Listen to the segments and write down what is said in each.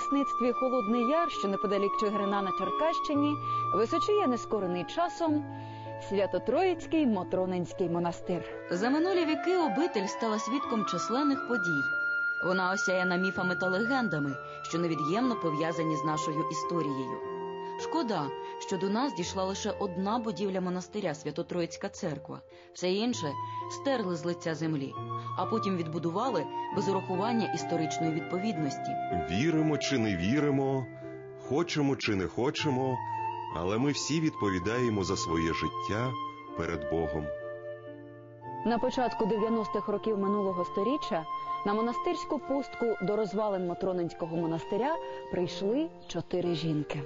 лісництві Холодний Яр, що неподалік Чигирина на Черкащині, височіє нескорений часом Свято-Троїцький Мотронинський монастир. За минулі віки обитель стала свідком численних подій. Вона осяяна міфами та легендами, що невід'ємно пов'язані з нашою історією. Шкода, що до нас дійшла лише одна будівля монастиря Свято-Троїцька церква. Все інше стерли з лиця землі, а потім відбудували без урахування історичної відповідності. Віримо чи не віримо, хочемо чи не хочемо, але ми всі відповідаємо за своє життя перед Богом. На початку 90-х років минулого сторіччя на монастирську пустку до розвалин Мотронинського монастиря прийшли чотири жінки.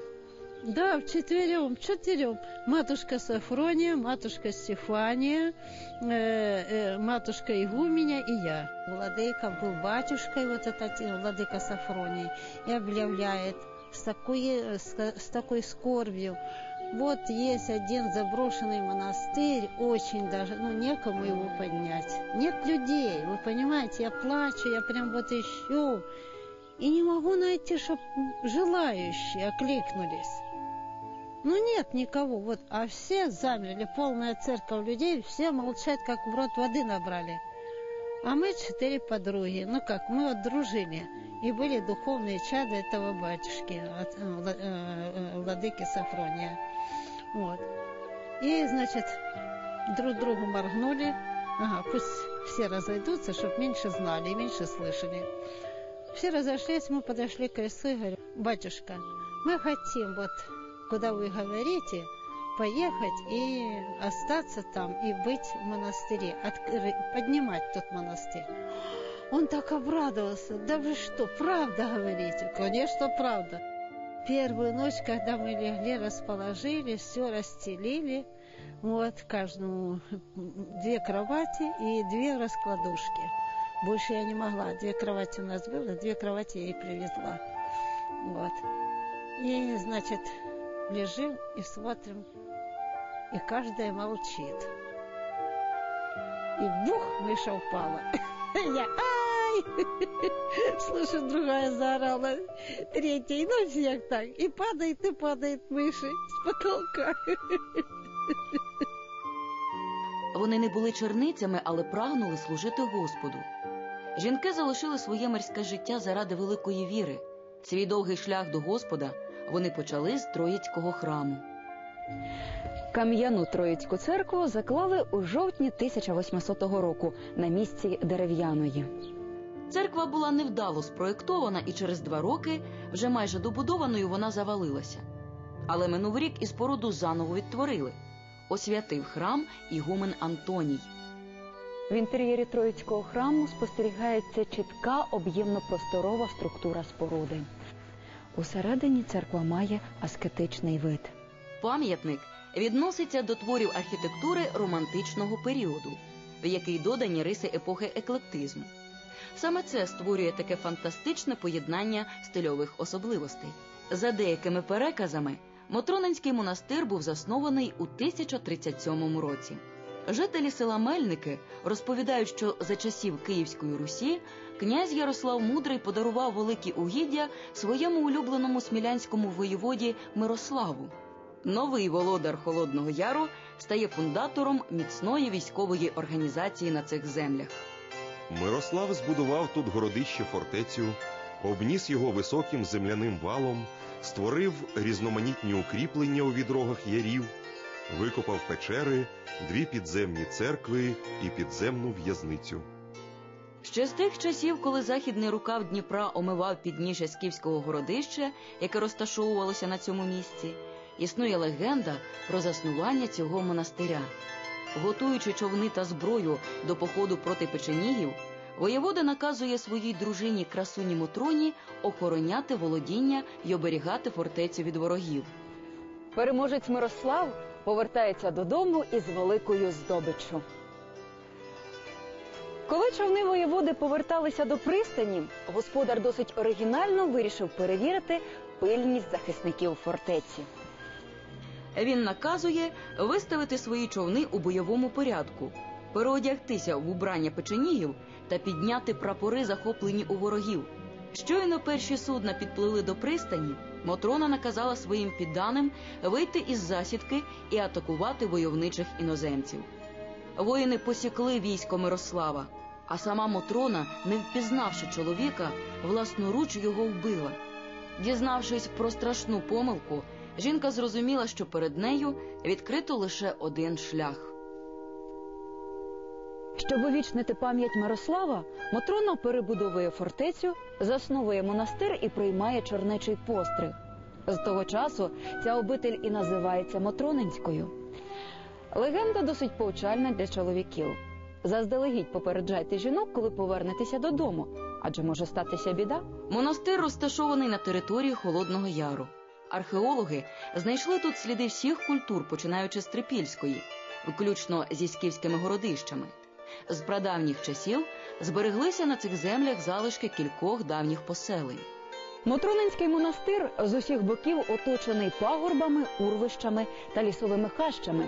Да, вчетвером, четверем. Матушка Сафрония, матушка Стефания, э, э, матушка Игуменя и я. Владыка был батюшкой, вот этот э, владыка Сафроний, и объявляет с такой, э, с, с такой скорбью. Вот есть один заброшенный монастырь, очень даже, ну, некому его поднять. Нет людей, вы понимаете, я плачу, я прям вот ищу. И не могу найти, чтобы желающие окликнулись. Ну нет никого, вот, а все замерли, полная церковь людей, все молчат, как в рот воды набрали. А мы четыре подруги, ну как, мы вот дружили и были духовные чады этого батюшки, от, э, вла- э, владыки Сафрония. Вот. И, значит, друг другу моргнули, ага, пусть все разойдутся, чтобы меньше знали и меньше слышали. Все разошлись, мы подошли к кресту и говорю, батюшка, мы хотим вот, куда вы говорите, поехать и остаться там, и быть в монастыре, откры- поднимать тот монастырь. Он так обрадовался. Да вы что, правда говорите? Конечно, правда. Первую ночь, когда мы легли, расположились, все расстелили, вот, каждому две кровати и две раскладушки. Больше я не могла. Две кровати у нас было, две кровати я ей привезла. Вот. И, значит, лежим и смотрим, и каждая молчит. И бух, мыша упала. Я ай! Слышу, другая заорала. Третья, и ну всех так. И падает, и падает мыши с потолка. Вони не були черницями, але прагнули служити Господу. Жінки залишили своє мирське життя заради великої віри. Свій довгий шлях до Господа вони почали з Троїцького храму. Кам'яну Троїцьку церкву заклали у жовтні 1800 року на місці дерев'яної. Церква була невдало спроєктована, і через два роки, вже майже добудованою, вона завалилася. Але минув рік і споруду заново відтворили. Освятив храм ігумен Антоній. В інтер'єрі Троїцького храму спостерігається чітка об'ємно-просторова структура споруди. Усередині церква має аскетичний вид. Пам'ятник відноситься до творів архітектури романтичного періоду, в який додані риси епохи еклектизму. Саме це створює таке фантастичне поєднання стильових особливостей. За деякими переказами, Мотронинський монастир був заснований у 1037 році. Жителі села Мельники розповідають, що за часів Київської Русі князь Ярослав Мудрий подарував великі угіддя своєму улюбленому смілянському воєводі Мирославу. Новий володар Холодного Яру стає фундатором міцної військової організації на цих землях. Мирослав збудував тут городище фортецю, обніс його високим земляним валом, створив різноманітні укріплення у відрогах ярів, викопав печери, дві підземні церкви і підземну в'язницю. Ще з тих часів, коли західний рукав Дніпра омивав підніжжя Скіфського городища, яке розташовувалося на цьому місці, існує легенда про заснування цього монастиря. Готуючи човни та зброю до походу проти печенігів, воєвода наказує своїй дружині красуні Мотроні охороняти володіння й оберігати фортецю від ворогів. Переможець Мирослав повертається додому із великою здобиччю. Коли човни воєводи поверталися до пристані, господар досить оригінально вирішив перевірити пильність захисників фортеці. Він наказує виставити свої човни у бойовому порядку, переодягтися в убрання печенігів та підняти прапори, захоплені у ворогів. Щойно перші судна підпливли до пристані, Мотрона наказала своїм підданим вийти із засідки і атакувати войовничих іноземців. Воїни посікли військо Мирослава, а сама Мотрона, не впізнавши чоловіка, власноруч його вбила. Дізнавшись про страшну помилку, жінка зрозуміла, що перед нею відкрито лише один шлях. Щоб увічнити пам'ять Мирослава, Мотрона перебудовує фортецю, засновує монастир і приймає чернечий постриг. З того часу ця обитель і називається Мотронинською. Легенда досить повчальна для чоловіків. Заздалегідь попереджайте жінок, коли повернетеся додому, адже може статися біда. Монастир розташований на території Холодного Яру. Археологи знайшли тут сліди всіх культур, починаючи з Трипільської, включно зі скіфськими городищами. З прадавніх часів збереглися на цих землях залишки кількох давніх поселень. Мотронинський монастир з усіх боків оточений пагорбами, урвищами та лісовими хащами.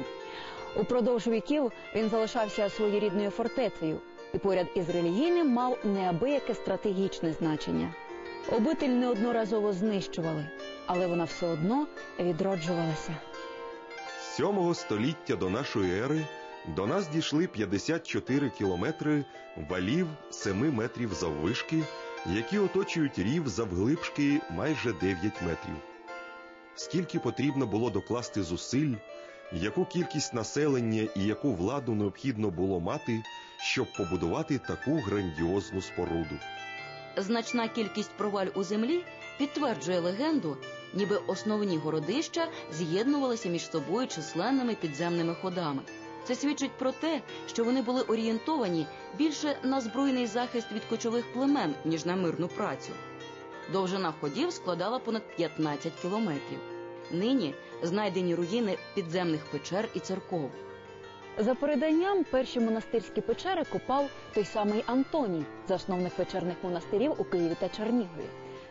Упродовж віків він залишався своєрідною фортецею і поряд із релігійним мав неабияке стратегічне значення. Обитель неодноразово знищували, але вона все одно відроджувалася. З 7 століття до нашої ери до нас дійшли 54 кілометри валів 7 метрів заввишки, які оточують рів завглибшки майже 9 метрів. Скільки потрібно було докласти зусиль, яку кількість населення і яку владу необхідно було мати, щоб побудувати таку грандіозну споруду. Значна кількість проваль у землі підтверджує легенду, ніби основні городища з'єднувалися між собою численними підземними ходами. Це свідчить про те, що вони були орієнтовані більше на збройний захист від кочових племен, ніж на мирну працю. Довжина ходів складала понад 15 кілометрів. Нині знайдені руїни підземних печер і церков. За переданням, перші монастирські печери копав той самий Антоній, засновник печерних монастирів у Києві та Чернігові.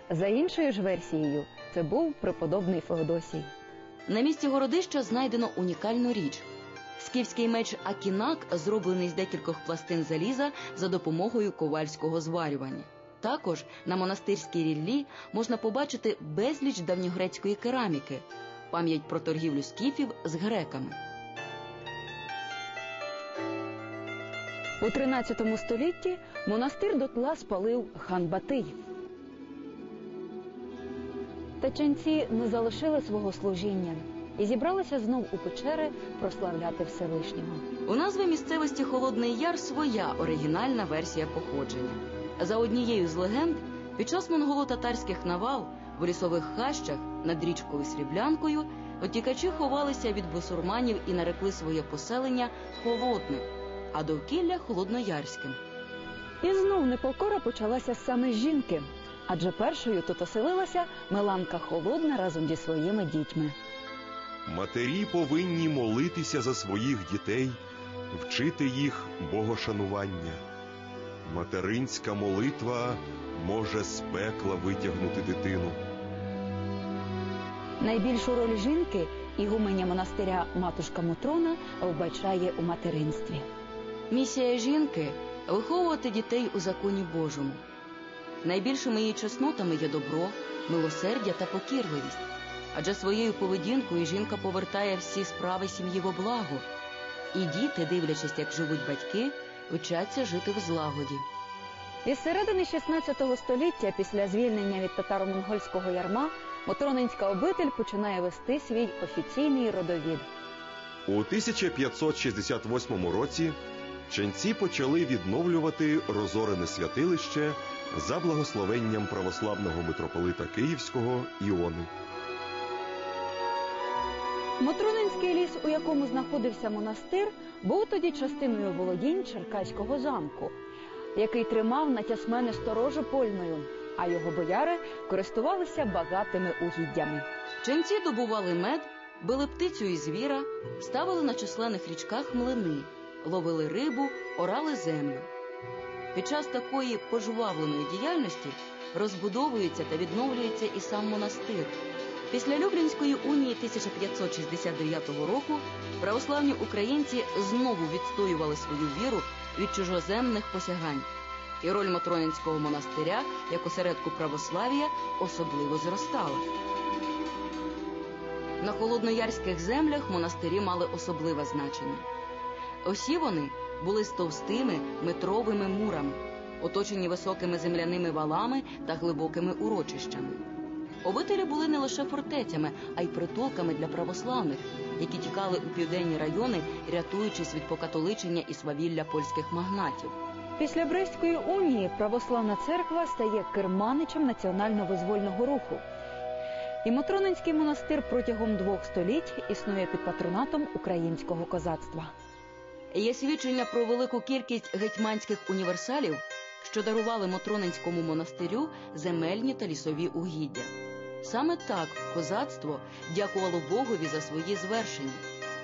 За іншою ж версією, це був преподобний Феодосій. На місці городища знайдено унікальну річ. Скіфський меч Акінак зроблений з декількох пластин заліза за допомогою ковальського зварювання. Також на монастирській ріллі можна побачити безліч давньогрецької кераміки, пам'ять про торгівлю скіфів з греками. У 13 столітті монастир дотла спалив хан Батий. Теченці не залишили свого служіння і зібралися знов у печери прославляти Всевишнього. У назви місцевості Холодний Яр своя оригінальна версія походження. За однією з легенд, під час монголо-татарських навал в лісових хащах над річкою Сріблянкою утікачі ховалися від бусурманів і нарекли своє поселення Холодним, а довкілля Холодноярським. І знов непокора почалася саме з жінки, адже першою тут оселилася Меланка Холодна разом зі своїми дітьми. Матері повинні молитися за своїх дітей, вчити їх богошанування. Материнська молитва може з пекла витягнути дитину. Найбільшу роль жінки ігуменя монастиря матушка Мотрона вбачає у материнстві. Місія жінки виховувати дітей у законі Божому. Найбільшими її чеснотами є добро, милосердя та покірливість. Адже своєю поведінкою жінка повертає всі справи сім'ї во благо, і діти, дивлячись, як живуть батьки, вчаться жити в злагоді. Із середини 16 століття, після звільнення від татаро-монгольського ярма, Мотронинська обитель починає вести свій офіційний родовід. У 1568 році ченці почали відновлювати розорене святилище за благословенням православного митрополита Київського Іони. Мотронинський ліс, у якому знаходився монастир, був тоді частиною володінь Черкаського замку, який тримав на тясмени сторожу польною, а його бояри користувалися багатими угіддями. Ченці добували мед, били птицю і звіра, ставили на численних річках млини, ловили рибу, орали землю. Під час такої пожвавленої діяльності розбудовується та відновлюється і сам монастир. Після Люблінської унії 1569 року православні українці знову відстоювали свою віру від чужоземних посягань. і роль Мотронинського монастиря як осередку православ'я особливо зростала. На холодноярських землях монастирі мали особливе значення. Усі вони були з товстими метровими мурами, оточені високими земляними валами та глибокими урочищами. Обителі були не лише фортецями, а й притулками для православних, які тікали у південні райони, рятуючись від покатоличення і свавілля польських магнатів. Після Брестської унії православна церква стає керманичем національно-визвольного руху. І Мотронинський монастир протягом двох століть існує під патронатом українського козацтва. Є свідчення про велику кількість гетьманських універсалів, що дарували Мотронинському монастирю земельні та лісові угіддя. Саме так козацтво дякувало Богові за свої звершення.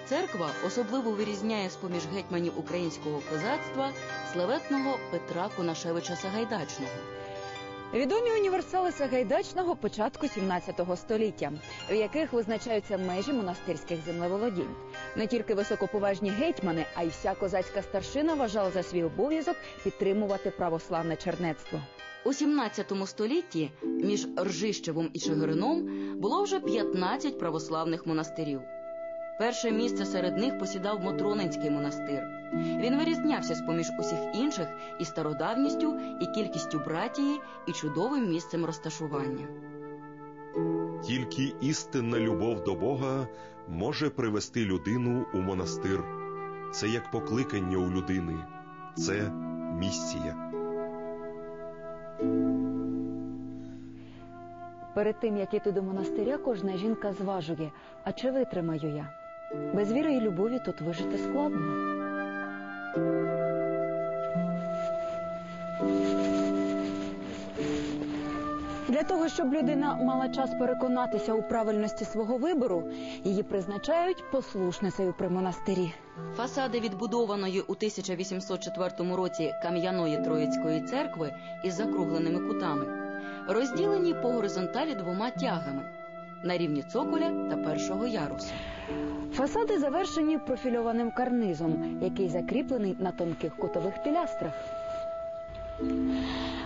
Церква особливо вирізняє з поміж гетьманів українського козацтва славетного Петра Конашевича Сагайдачного. Відомі універсали Сагайдачного початку 17 століття, в яких визначаються межі монастирських землеволодінь. Не тільки високоповажні гетьмани, а й вся козацька старшина вважала за свій обов'язок підтримувати православне чернецтво. У 17 столітті між Ржищевом і Чигирином було вже 15 православних монастирів. Перше місце серед них посідав Мотронинський монастир. Він вирізнявся з поміж усіх інших і стародавністю, і кількістю братії, і чудовим місцем розташування. Тільки істинна любов до Бога може привести людину у монастир. Це як покликання у людини, це місія. Перед тим як іти до монастиря, кожна жінка зважує, а чи витримаю я? Без віри і любові тут вижити складно. Для того, щоб людина мала час переконатися у правильності свого вибору, її призначають послушницею при монастирі. Фасади відбудованої у 1804 році кам'яної Троїцької церкви із закругленими кутами, розділені по горизонталі двома тягами на рівні цоколя та першого ярусу. Фасади завершені профільованим карнизом, який закріплений на тонких кутових пілястрах.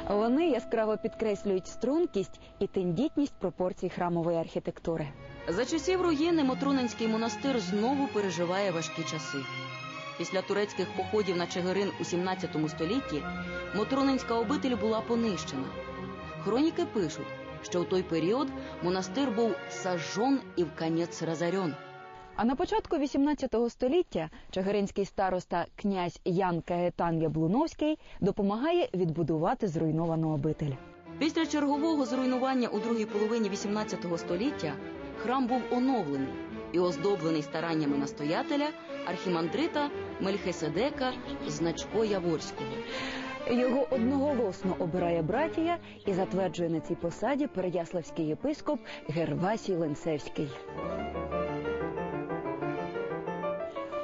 Вони яскраво підкреслюють стрункість і тендітність пропорцій храмової архітектури. За часів руїни Мотрунинський монастир знову переживає важкі часи. Після турецьких походів на Чигирин у 17 столітті Мотрунинська обитель була понищена. Хроніки пишуть, що у той період монастир був сажжон і в конець разорен. А на початку 18 століття чигиринський староста князь Ян Каетан Яблуновський допомагає відбудувати зруйновану обитель. Після чергового зруйнування у другій половині 18 століття храм був оновлений і оздоблений стараннями настоятеля архімандрита Мельхиседека Значко Яворського. Його одноголосно обирає братія і затверджує на цій посаді переяславський єпископ Гервасій Ленцевський.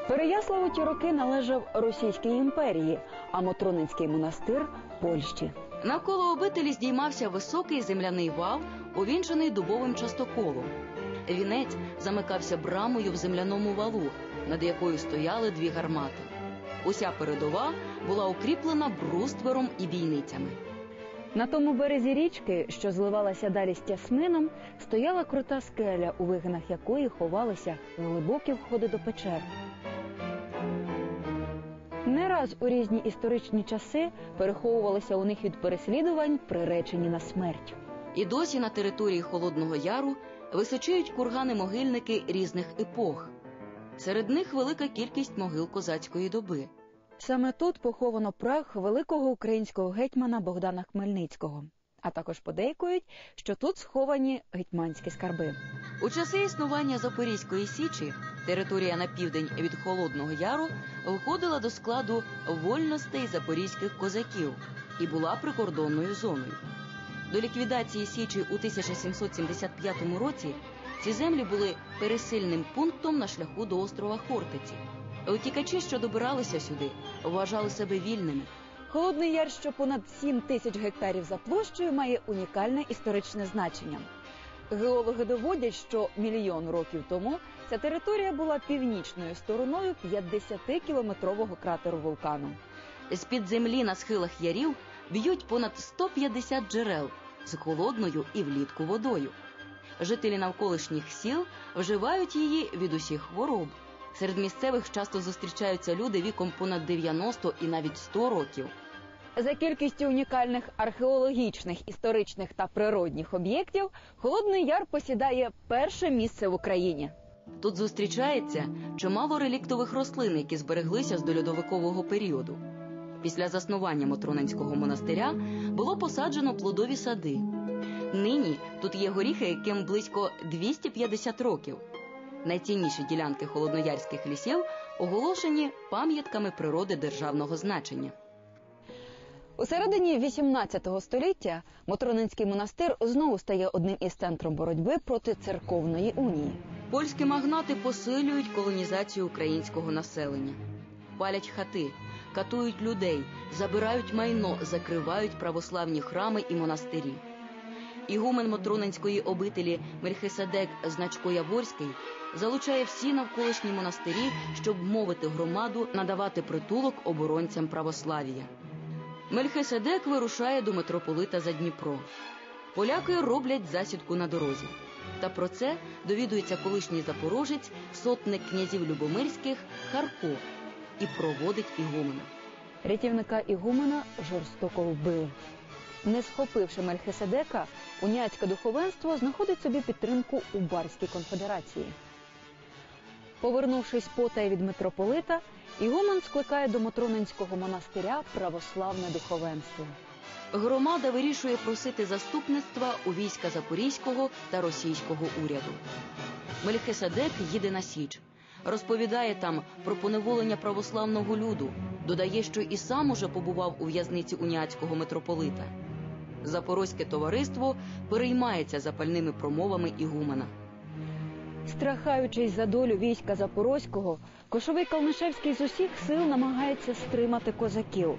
Переяслав у ті роки належав Російській імперії, а Мотронинський монастир Польщі. Навколо обителі здіймався високий земляний вал, увінчений дубовим частоколом. Вінець замикався брамою в земляному валу, над якою стояли дві гармати. Уся передова була укріплена бруствером і бійницями. На тому березі річки, що зливалася далі з Тясмином, стояла крута скеля, у вигинах якої ховалися глибокі входи до печер. Не раз у різні історичні часи переховувалися у них від переслідувань, приречені на смерть. І досі на території Холодного Яру височують кургани-могильники різних епох. Серед них велика кількість могил козацької доби. Саме тут поховано прах великого українського гетьмана Богдана Хмельницького. А також подейкують, що тут сховані гетьманські скарби. У часи існування Запорізької січі територія на південь від Холодного Яру входила до складу вольностей запорізьких козаків і була прикордонною зоною. До ліквідації січі у 1775 році ці землі були пересильним пунктом на шляху до острова Хортиці. Утікачі, що добиралися сюди, вважали себе вільними. Холодний яр, що понад 7 тисяч гектарів за площею, має унікальне історичне значення. Геологи доводять, що мільйон років тому ця територія була північною стороною 50-кілометрового кратеру вулкану. З-під землі на схилах ярів б'ють понад 150 джерел з холодною і влітку водою. Жителі навколишніх сіл вживають її від усіх хвороб. Серед місцевих часто зустрічаються люди віком понад 90 і навіть 100 років. За кількістю унікальних археологічних, історичних та природних об'єктів Холодний Яр посідає перше місце в Україні. Тут зустрічається чимало реліктових рослин, які збереглися з дольодовикового періоду. Після заснування Мотронинського монастиря було посаджено плодові сади. Нині тут є горіхи, яким близько 250 років. Найцінніші ділянки холодноярських лісів оголошені пам'ятками природи державного значення. У середині 18 століття Мотронинський монастир знову стає одним із центром боротьби проти церковної унії. Польські магнати посилюють колонізацію українського населення, палять хати, катують людей, забирають майно, закривають православні храми і монастирі. Ігумен Мотронинської обителі Мельхиседек Значко Яворський залучає всі навколишні монастирі, щоб мовити громаду надавати притулок оборонцям православ'я. Мельхиседек вирушає до митрополита за Дніпро. Поляки роблять засідку на дорозі. Та про це довідується колишній запорожець, сотник князів Любомирських Харко і проводить ігумена. Рятівника Ігумена жорстоко вбили. Не схопивши Мельхиседека, уніатське духовенство знаходить собі підтримку у Барській конфедерації. Повернувшись потай від митрополита, Ігумен скликає до Мотронинського монастиря православне духовенство. Громада вирішує просити заступництва у війська Запорізького та російського уряду. Мельхиседек їде на Січ, розповідає там про поневолення православного люду, додає, що і сам уже побував у в'язниці уніатського митрополита. Запорозьке товариство переймається запальними промовами Ігумена. Страхаючись за долю війська Запорозького, кошовий Калнишевський з усіх сил намагається стримати козаків.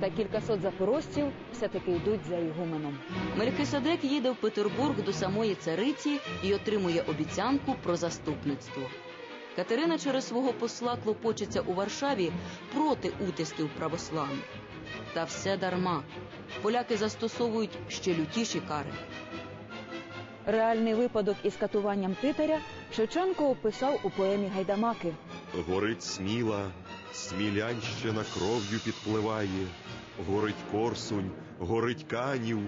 Та кількасот запорожців все-таки йдуть за Ігуменом. Мелькиседек їде в Петербург до самої цариці і отримує обіцянку про заступництво. Катерина через свого посла клопочеться у Варшаві проти утисків православних. Та все дарма. Поляки застосовують ще лютіші кари. Реальний випадок із катуванням титаря Шевченко описав у поемі Гайдамаки. Горить сміла, смілянщина кров'ю підпливає, горить Корсунь, горить Канів,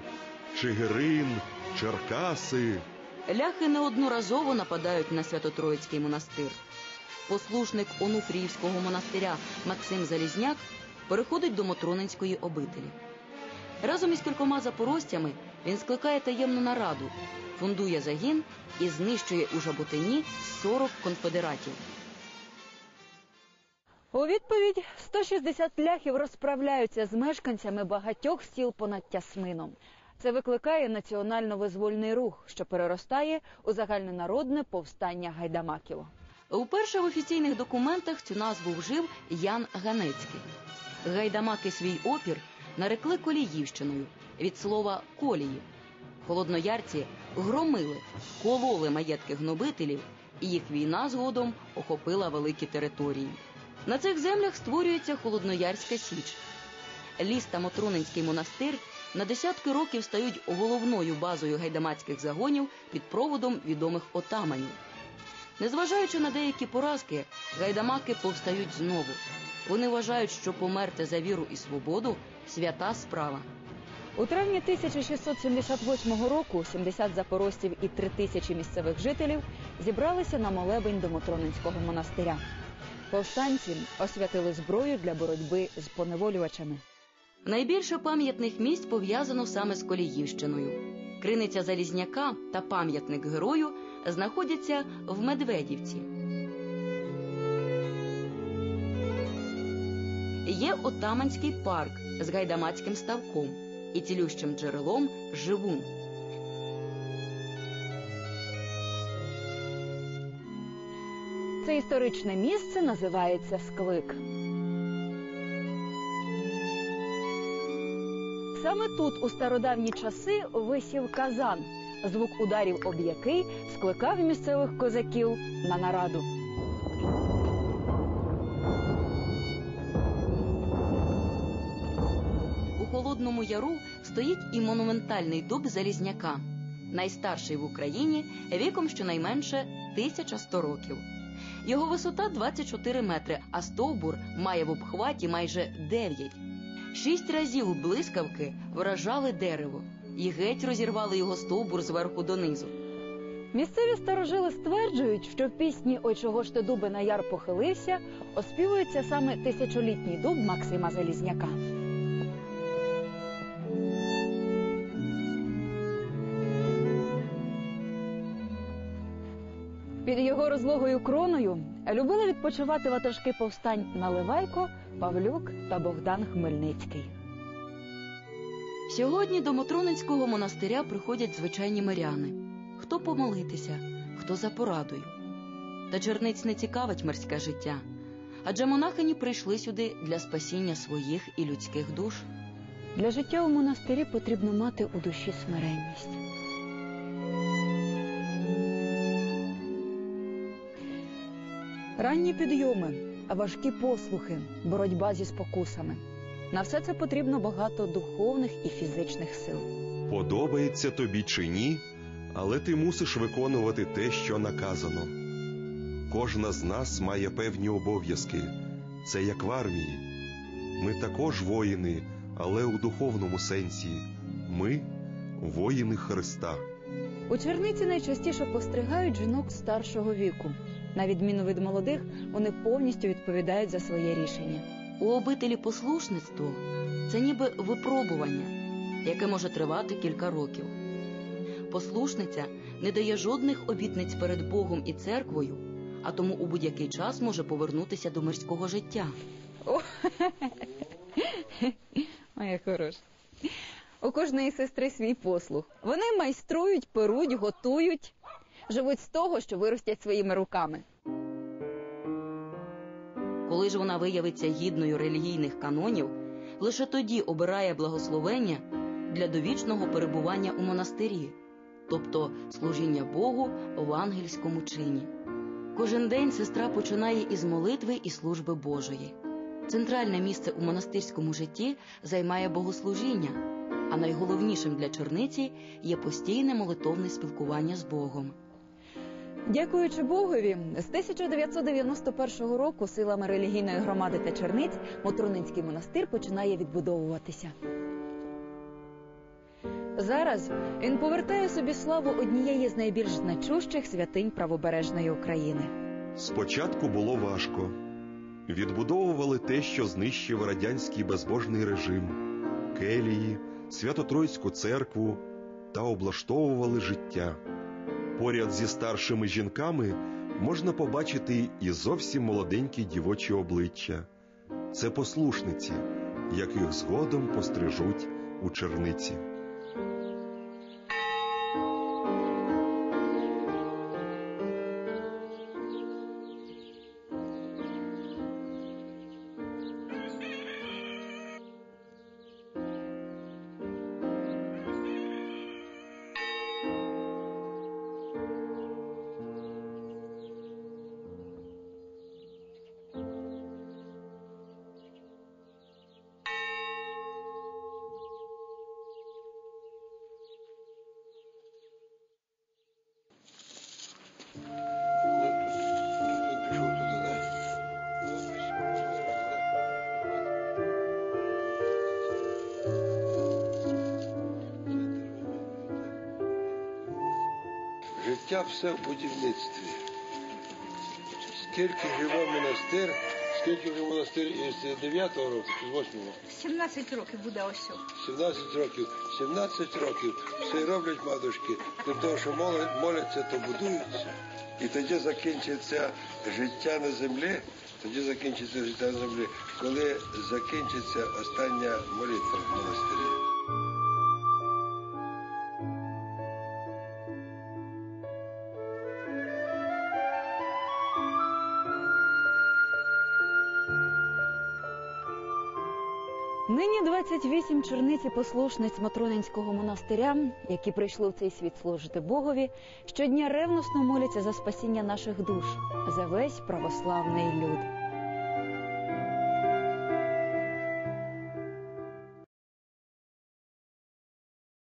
Чигирин, Черкаси. Ляхи неодноразово нападають на Свято-Троїцький монастир. Послушник Онуфріївського монастиря Максим Залізняк переходить до Мотронинської обителі. Разом із кількома запорожцями він скликає таємну нараду, фундує загін і знищує у Жаботині 40 конфедератів. У відповідь 160 ляхів розправляються з мешканцями багатьох сіл понад Тясмином. Це викликає національно-визвольний рух, що переростає у загальнонародне повстання гайдамаків. Уперше в офіційних документах цю назву вжив Ян Ганецький. Гайдамаки свій опір нарекли Коліївщиною від слова колії. Холодноярці громили, кололи маєтки гнобителів, і їх війна згодом охопила великі території. На цих землях створюється Холодноярська Січ. Ліс та Мотрунинський монастир на десятки років стають головною базою гайдамацьких загонів під проводом відомих отаманів. Незважаючи на деякі поразки, гайдамаки повстають знову. Вони вважають, що померти за віру і свободу свята справа. У травні 1678 року 70 запорожців і 3 тисячі місцевих жителів зібралися на молебень до Мотронинського монастиря. Повстанці освятили зброю для боротьби з поневолювачами. Найбільше пам'ятних місць пов'язано саме з Коліївщиною. Криниця Залізняка та пам'ятник герою знаходяться в Медведівці. Є отаманський парк з гайдамацьким ставком і цілющим джерелом Живун. Це історичне місце називається Склик. Саме тут у стародавні часи висів казан, звук ударів об який скликав місцевих козаків на нараду. У Рудному Яру стоїть і монументальний дуб Залізняка, найстарший в Україні віком щонайменше 1100 років. Його висота 24 метри, а стовбур має в обхваті майже 9. Шість разів блискавки вражали дерево і геть розірвали його стовбур зверху донизу. Місцеві старожили стверджують, що в пісні Ой чого ж ти дуби на яр похилився оспівується саме тисячолітній дуб Максима Залізняка. Під його розлогою кроною любили відпочивати ватажки повстань Наливайко, Павлюк та Богдан Хмельницький. Сьогодні до Мотронинського монастиря приходять звичайні миряни. Хто помолитися, хто за порадою. Та черниць не цікавить мирське життя, адже монахині прийшли сюди для спасіння своїх і людських душ. Для життя у монастирі потрібно мати у душі смиренність. Ранні підйоми, важкі послухи, боротьба зі спокусами. На все це потрібно багато духовних і фізичних сил. Подобається тобі чи ні, але ти мусиш виконувати те, що наказано. Кожна з нас має певні обов'язки. Це як в армії. Ми також воїни, але у духовному сенсі. Ми воїни Христа. У черниці найчастіше постригають жінок старшого віку. На відміну від молодих, вони повністю відповідають за своє рішення. У обителі послушництво це ніби випробування, яке може тривати кілька років. Послушниця не дає жодних обітниць перед Богом і церквою, а тому у будь-який час може повернутися до мирського життя. Моя хороша. У кожної сестри свій послух. Вони майструють, перуть, готують, живуть з того, що виростять своїми руками. Коли ж вона виявиться гідною релігійних канонів, лише тоді обирає благословення для довічного перебування у монастирі, тобто служіння Богу в ангельському чині. Кожен день сестра починає із молитви і служби Божої. Центральне місце у монастирському житті займає богослужіння, а найголовнішим для черниці є постійне молитовне спілкування з Богом. Дякуючи Богові, з 1991 року силами релігійної громади та черниць Мотрунинський монастир починає відбудовуватися. Зараз він повертає собі славу однієї з найбільш значущих святинь правобережної України. Спочатку було важко. Відбудовували те, що знищив радянський безбожний режим, келії, Свято-Тройську церкву та облаштовували життя. Поряд зі старшими жінками можна побачити і зовсім молоденькі дівочі обличчя. Це послушниці, яких згодом пострижуть у черниці. Життя все в будівництві. Скільки живе монастир, скільки вже монастир із 9-го року чи з 8-го? 17 років буде ось. 17 років. 17 років все роблять матушки для того, що моляться, то будуються. І тоді закінчиться життя на землі, тоді закінчиться життя на землі, коли закінчиться остання молитва в монастирі. 28 черниць і послушниць Матронинського монастиря, які прийшли в цей світ служити Богові, щодня ревносно моляться за спасіння наших душ, за весь православний люд.